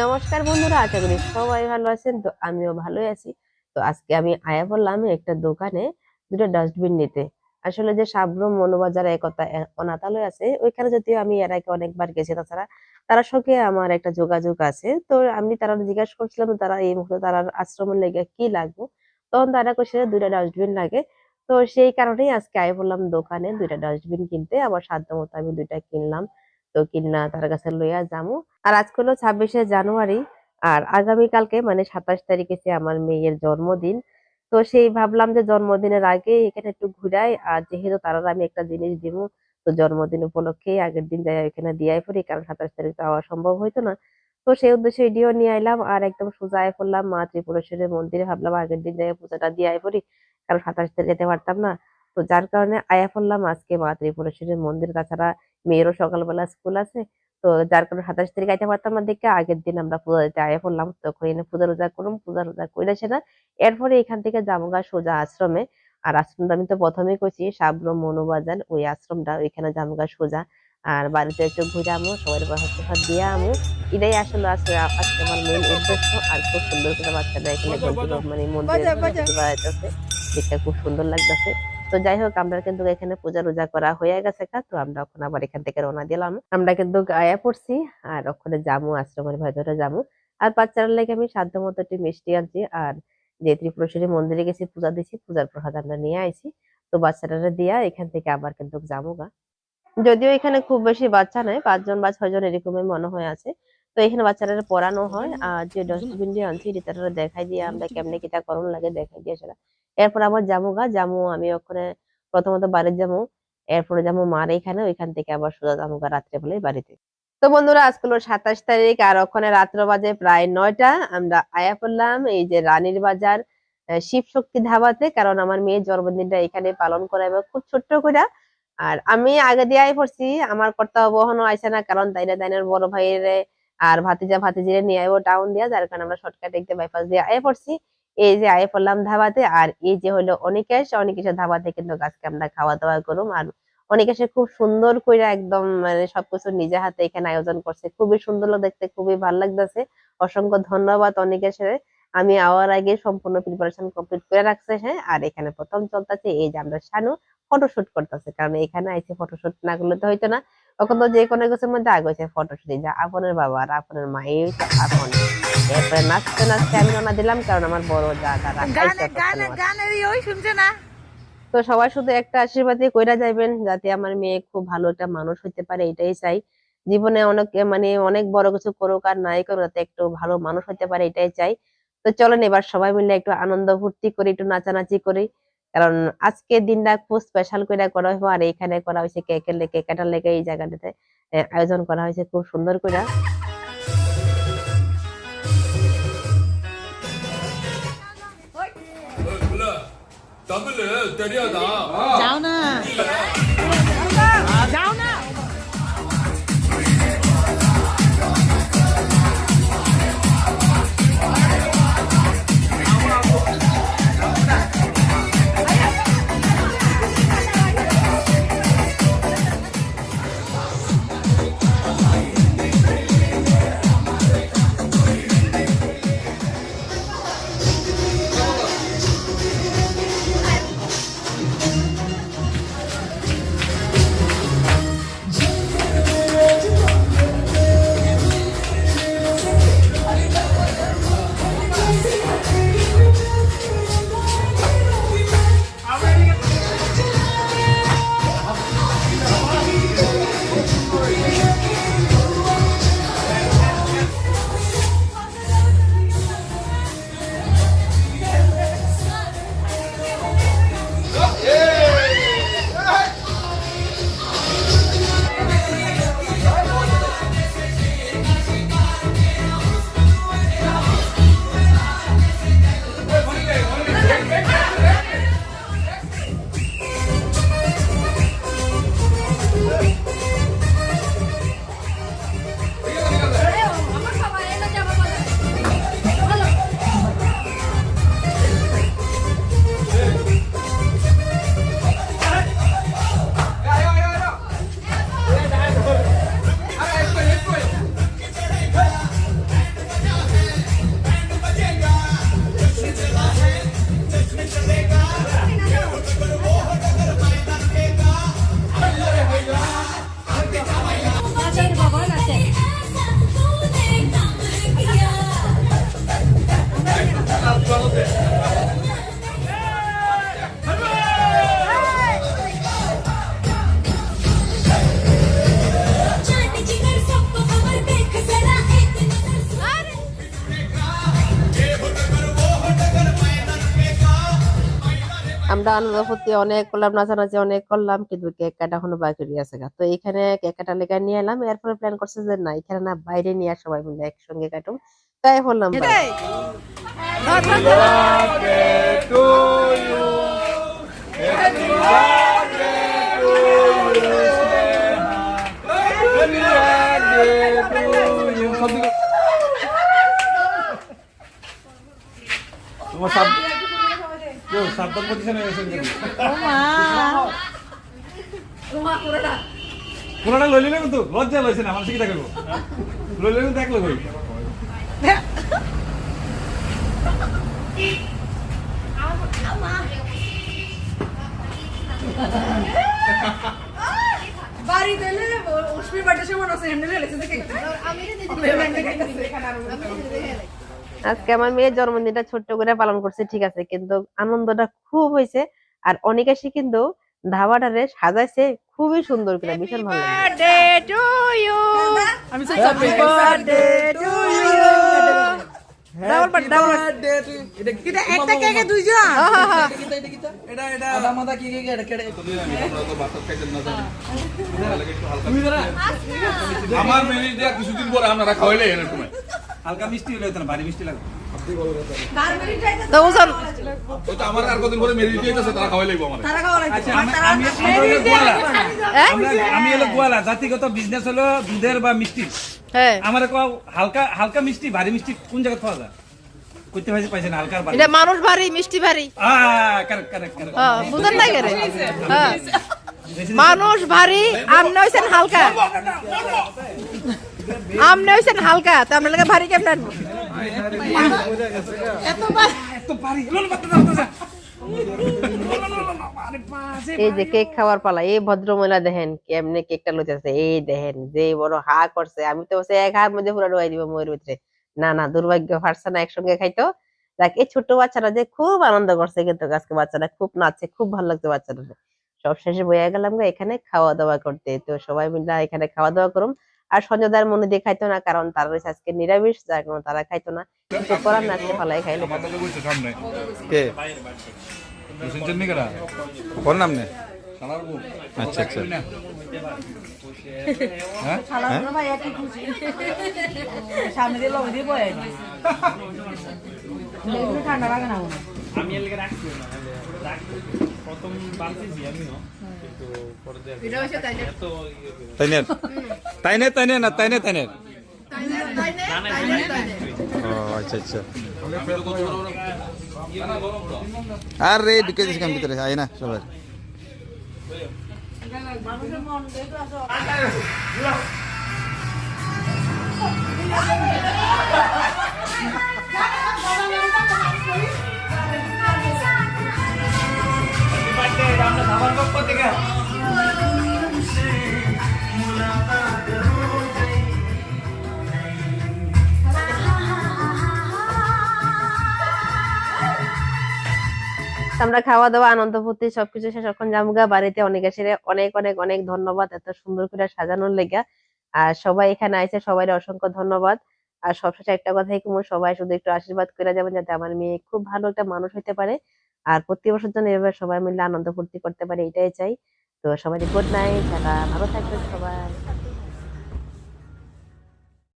নমস্কার বন্ধুরা, আশা করি সবাই ভালো আছেন, তো আমিও ভালোই আছি। তো আজকে আমি আয়া বললাম একটা দোকানে দুটো ডাস্টবিন নিতে। আসলে যে সাবরুম মনোবাজারে একতা অনাথালয় আছে, ওইখানে যদিও আমি এর আগে অনেকবার গেছি, তাছাড়া তার সঙ্গে আমার একটা যোগাযোগ আছে। তো আমি তারা জিজ্ঞাসা করছিলাম, তারা এই মুহূর্তে তার আশ্রমের লেগে কি লাগবে? তখন তারা কইছে, দুইটা ডাস্টবিন লাগে। তো সেই কারণেই আজকে আয় বললাম দোকানে দুইটা ডাস্টবিন কিনতে। আবার সাধ্য মতো আমি দুইটা কিনলাম। কিনা তার কাছে লইয়া যামু। আর আজকে হলো ছাব্বিশে জানুয়ারি আর আগামীকালকে মানে সাতাশ তারিখে আমার মেয়ের জন্মদিন। তো সেই ভাবলাম যে জন্মদিনের আগে এখানে একটু ঘুরাই আর যেহেতু তারা আমি একটা জিনিস দিব তো জন্মদিন উপলক্ষে আগের দিন যাই এখানে দিয়াই পড়ি, কারণ সাতাশ তারিখ যাওয়া সম্ভব হইতো না। তো সেই উদ্দেশ্যে ভিডিও নিয়ে আইলাম আর একদম সোজা আয় পড়লাম মা ত্রিপুরেশ্বরের মন্দিরে। ভাবলাম আগের দিন যাই পূজাটা দিয়ে আয় পড়ি, কারণ সাতাশ তারিখ যেতে পারতাম না। তো যার কারণে আয়া পড়লাম আজকে মা ত্রিপুরেশ্বরের মন্দির। তাছাড়া মেয়েরও সকালবেলা স্কুল আছে। তো যার কারণে সাতাশ তারিখ আইতে পারতাম না দেখে আগের দিন আমরা পূজা দিতে আয়া পড়লাম। তখন এনে পূজা রোজা করুম পূজা রোজা করে সেটা এরপরে এখান থেকে যাব গা সোজা আশ্রমে। আর আশ্রমটা আমি তো প্রথমেই কইছি সাবরম মনোবাজান ওই আশ্রমটা ওইখানে যাব গা সোজা। আর বাড়িতে একটু ঘুরে আমু সবাই হাত দিয়ে আমু। এটাই আসলে আজকে আজকে আমার মেন উদ্দেশ্য। আর খুব সুন্দর করে বাচ্চাটা এখানে মানে মন্দিরে দেখতে খুব সুন্দর লাগতেছে। তো যাই হোক আমরা কিন্তু এখানে পূজা রোজা করা হয়ে গেছে তো আমরা এখন আবার এখান থেকে রওনা দিলাম। আমরা কিন্তু আয়া পড়ছি আর ওখানে যামু আশ্রমের ভেতরে যামু আর বাচ্চারা লেগে আমি সাধ্য মতো একটু মিষ্টি আনছি। আর যে ত্রিপুরেশ্বরী মন্দিরে গেছি, পূজা দিছি, পূজার প্রসাদ আমরা নিয়ে আইছি। তো বাচ্চারা দিয়া এখান থেকে আবার কিন্তু যাব গা। যদিও এখানে খুব বেশি বাচ্চা নয় পাঁচজন বা ছয়জন এরকমই মনে হয় আছে। তো এখানে বাচ্চারা পড়ানো হয়। আর যে ডাস্টবিন দিয়ে আনছি তারা দেখাই দিয়ে আমরা কেমনে কিটা করণ লাগে দেখাই দিয়ে সেটা। এরপর আবার যাব গা যাব আমি ওখানে প্রথমত বাড়ির যাব এরপরে যাব মার এখানে ওইখান থেকে আবার সোজা যাব গা রাত্রে বেলে বাড়িতে। তো বন্ধুরা আজকে হলো সাতাশ তারিখ আর ওখানে রাত্র বাজে প্রায় নয়টা। আমরা আয়া পড়লাম এই যে রানীর বাজার শিব শক্তি ধাবাতে কারণ আমার মেয়ের জন্মদিনটা এখানে পালন করা এবং খুব ছোট্ট করে আর আমি আগে দিয়ে আই পড়ছি আমার কর্তব্য বহনও আইসে না কারণ তাইরা তাইনের বড় ভাইয়ের আর ভাতিজা ভাতিজিরে নিয়ে আইবো টাউন দিয়া, যার কারণে আমরা শর্টকাট একদম বাইপাস দিয়ে আয়ে পড়ছি, এই যে আয়ে পড়লাম ধাবাতে, আর এই যে হলো অনিকেশ, অনিকেশের ধাবাতে কিন্তু আজকে আমরা খাওয়া দাওয়া করুম। আর অনিকেশে খুব সুন্দর করে একদম মানে সবকিছু নিজে হাতে এখানে আয়োজন করছে। খুবই সুন্দর দেখতে, খুবই ভালো লাগতেছে। অসংখ্য ধন্যবাদ অনিকেশের। আমি আওয়ার আগে সম্পূর্ণ প্রিপারেশন কমপ্লিট করে রাখছে হ্যাঁ। আর এখানে প্রথম চলতেছে এই যে আমরা শানু ফটোশুট করতেছে। কারণ এখানে আইসে ফটোশুট না করলে তো হইতো না। তখন তো যে কোনো কিছুর মধ্যে আগে হয়েছে ফটোশুট যা আপনের বাবা আর আপনের মা এই আপন। এরপরে নাচতে নাচতে আমি রওনা দিলাম কারণ আমার বড় যা শুনছে না? তো সবাই শুধু একটা আশীর্বাদই কইরা যাবেন যাতে আমার মেয়ে খুব ভালো একটা মানুষ হইতে পারে এটাই চাই। জীবনে অনেক মানে অনেক বড় কিছু করুক আর নাই করুক যাতে একটু ভালো মানুষ হইতে পারে এটাই চাই। তো চলেন এবার সবাই মিলে একটু আনন্দ ফুর্তি করি একটু নাচানাচি করি। কারণ আজকে দিনটা খুব স্পেশাল করে করা হইব আর এইখানে করা হয়েছে কেকের লেগে কেটার লেগে এই জায়গাটাতে আয়োজন করা হয়েছে খুব সুন্দর করে যাও না আমরা আনন্দ ফুর্তি অনেক করলাম নাচানাচি অনেক করলাম কিন্তু কেক কাটা এখনও বাকি রয়ে আছে গা। তো এখানে কেক কাটা লেখা নিয়ে এলাম এরপরে প্ল্যান করছে যে না এখানে না বাইরে নিয়ে আর সবাই মিলে একসঙ্গে কাটুম তাই বললাম Happy birthday to you. Happy তোমার সাব সাবধান পজিশনে এসে গেছে ও মা পুরোটা। লইলে না কিন্তু? লজ্জা লইছে না মানুষ কি দেখাবো লইলে কিন্তু এক লোক হই বাড়ি দিলে সে মনে হচ্ছে হ্যান্ডেল লেগেছে দেখে। আজকে আমার মেয়ের জন্মদিনটা ছোট্ট করে পালন করছে ঠিক আছে কিন্তু আনন্দটা খুব হয়েছে আর অনেকে সে কিন্তু ধাবাটারে সাজাইছে খুবই সুন্দর করে ভীষণ ভালো লাগছে। বার্থডে টু ইউ আমি সে happy birthday to you double birth double এটা একটা কেকে দুইজন। আমার মেনে কিছুদিন পরে আপনারা খাওয়াইলে এরকম। হালকা মিষ্টি হলে হতো না ভারী মিষ্টি লাগবে আর আচ্ছা আমি হলো গোয়ালা। আমরা আমি হলো গোয়ালা। জাতিগত বিজনেস হলো দুধের বা মিষ্টি। হ্যাঁ। আমার হালকা হালকা মিষ্টি ভারী মিষ্টি কোন জায়গায় পাওয়া যায়? করতে পাইছে পাইছে না হালকা আর ভারী এটা মানুষ ভারী মিষ্টি ভারী। আ কারেক্ট কারেক্ট কারেক্ট হ্যাঁ বুঝেন না কেরে হ্যাঁ। মানুষ ভারী আমনে হইছেন হালকা। হালকা, তো লাগে ভারী কেমন এই যে কেক খাওয়ার পালা, এই ভদ্র মহিলা দেখেন কেমনে কেকটা এই দেখেন যে বড় হা করছে, আমি তো এক হাত মধ্যে পুরো ঢুকাই দিব ময়ের ভিতরে। না না, দুর্ভাগ্য পারছে না, একসঙ্গে খাইতো। দেখ এই ছোট্ট বাচ্চারা যে খুব আনন্দ করছে কিন্তু, আজকে বাচ্চারা খুব নাচছে, খুব ভালো লাগছে বাচ্চারা সব শেষে বইয়া গেলাম এখানে খাওয়া দাওয়া করতে। তো সবাই মিলে এখানে খাওয়া দাওয়া করুম আর সঞ্জয়দার মনে দিয়ে খাইতো না কারণ তারা রয়েছে আজকে নিরামিষ যার কারণে তারা খাইতো না। কিন্তু করার না আজকে ফালাই খাইলো। কেনা কোন নাম আচ্ছা আচ্ছা। হ্যাঁ? সামনে দিয়ে লবণ দিয়ে বয়ে ঠান্ডা লাগে না। আমি এর লেগে রাখছি না রাখছি প্রথম বাঁচতেছি আমিও কিন্তু পরে দেখো এত ইয়ে করে। তাইনের তাইনে তাইনে না তাইনে তাইনে জানাই ও আচ্ছা আচ্ছা আর রে ঢুকে দিস কেমন ভিতরে আয় না সবাই আমরা খাবার পক্ষ থেকে আমরা খাওয়া দাওয়া, আনন্দ ফুর্তি সবকিছু শেষ এখন জামুগা বাড়িতে অনেক এসে অনেক অনেক অনেক ধন্যবাদ এত সুন্দর করে সাজানোর লেগা। আর সবাই এখানে আইছে সবাই অসংখ্য ধন্যবাদ। আর সবশেষে একটা কথাই কুমু সবাই শুধু একটু আশীর্বাদ করে যাবেন যাতে আমার মেয়ে খুব ভালো একটা মানুষ হতে পারে। আর প্রতি বছর জন্য এভাবে সবাই মিলে আনন্দ ফুর্তি করতে পারে, এটাই চাই। তো সবাই গুড নাইট ভালো থাকবেন সবাই।